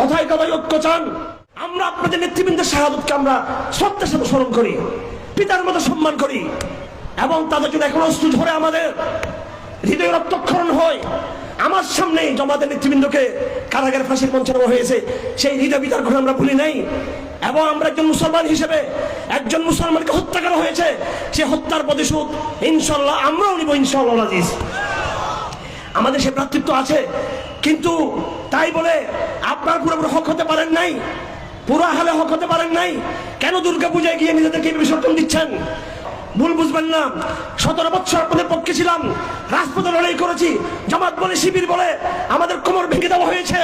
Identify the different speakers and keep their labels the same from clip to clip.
Speaker 1: কথায় কথায় ঐক্য চান। আমরা আপনাদের নেতৃবৃন্দের শাহাদতকে আমরা শ্রদ্ধার সাথে স্মরণ করি, পিতার মতো সম্মান করি এবং তাদের জন্য এখন অস্ত্র ধরে আমাদের হৃদয় রক্তক্ষরণ হয়। আমার সামনে জমাতের নেতৃবৃন্দকে কারাগারে ফাঁসির মঞ্চানো হয়েছে, সেই হৃদয় বিতার ঘটনা আমরা ভুলি নাই। এবং আমরা একজন মুসলমান হিসেবে একজন মুসলমানকে হত্যা করা হয়েছে, সে হত্যার প্রতিশোধ ইনশাল্লাহ আমরাও নিব ইনশাল্লাহ আজিজ। আমাদের সে ভ্রাতৃত্ব আছে কিন্তু তাই বলে আপনার পুরোপুরি হক হতে পারেন নাই। পুরো হালে হক হতে পারেন নাই। কেন দুর্গা পূজায় গিয়ে নিজেদেরকে বিসর্জন দিচ্ছেন? ভুল বুঝবেন না। সতেরো বছর আপনাদের পক্ষে ছিলাম। রাজপথে লড়াই করেছি। জামাত বলে, শিবির বলে, আমাদের কোমর ভেঙে দেওয়া হয়েছে।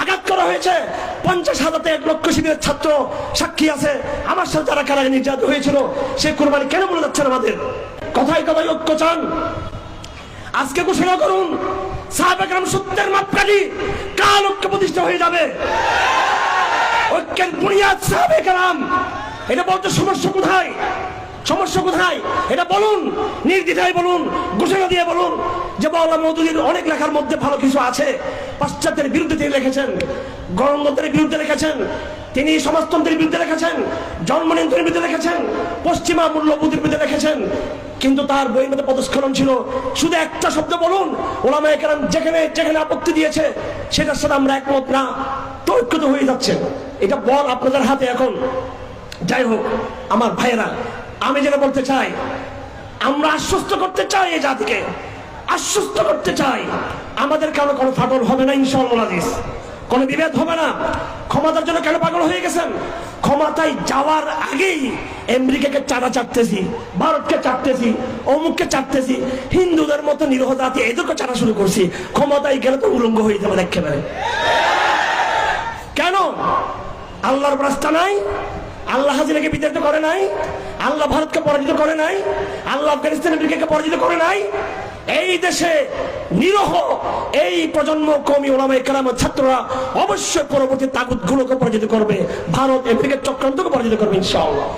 Speaker 1: আঘাত করা হয়েছে। পঞ্চাশ হাজারতে এক লক্ষ শিবিরের ছাত্র সাক্ষী আছে। আমার সাথে যারা কারাগারে নির্যাতিত হয়েছিল, সে কোরবানি কেন বলে যাচ্ছেন আমাদের? কথায় কথায় ঐক্য চান। আজকে ঘোষণা করুন সাহাবেকরাম সত্যের মাপকাঠি কাল ঐক্য প্রতিষ্ঠা হয়ে যাবে? ঐক্যের বুনিয়াদ সাহাবেকরাম এটা বলতে সমস্যা কোথায়? সমস্যা কোথায়? এটা বলুন, নির্দ্বিধায় বলুন, ঘোষণা দিয়ে বলুন যে বাউলা মধুরীর অনেক লেখার মধ্যে ভালো কিছু আছে। পাশ্চাত্যের বিরুদ্ধে তিনি লিখেছেন, গণতন্ত্রের বিরুদ্ধে লিখেছেন তিনি সমাজতন্ত্রের বিরুদ্ধে লিখেছেন জন্মনিয়ন্ত্রণের বিরুদ্ধে রেখেছেন, পশ্চিমা মূল্যবোধের বিরুদ্ধে রেখেছেন। কিন্তু তার বইয়ের মধ্যে পদস্খলন ছিল। শুধু একটা শব্দ বলুন ওলামা একরাম যেখানে যেখানে আপত্তি দিয়েছে, সেটার সাথে আমরা একমত না। তো ঐক্যত হয়ে যাচ্ছে। এটা বল আপনাদের হাতে এখন। যাই হোক, আমার ভাইয়েরা, আমি যেটা বলতে চাই, আমরা আশ্বস্ত করতে চাই এই জাতিকে। আশ্বস্ত করতে চাই। আমাদের কারও কোনো ফাটল হবে না, ইনশাআল্লাহ আজিজ কোনো বিভেদ হবে না। ক্ষমতার জন্য কেন পাগল হয়ে গেছেন? ক্ষমতায় যাওয়ার আগেই আমেরিকাকে চাঁদা চাটতেছি, ভারতকে চাটতেছি, অমুককে চাটতেছি, হিন্দুদের মতো নিরহ জাতি এদেরকে চাটা শুরু করছি। ক্ষমতায় গেলে তো উলঙ্গ হয়ে যাবে একেবারে। কেন? আল্লাহর রাস্তা নাই? আল্লাহ হাজিরাকে বিতাড়িত করে নাই, আল্লাহ ভারতকে পরাজিত করে নাই, আল্লাহ আফগানিস্তান আমেরিকাকে পরাজিত করে নাই। এই দেশে নিরহ এই প্রজন্ম কমি ওলামাই কালামের ছাত্ররা অবশ্যই পরবর্তী তাগুদ গুলোকে পরাজিত করবে, ভারত আমেরিকার চক্রান্তকে পরাজিত করবে ইনশাআল্লাহ।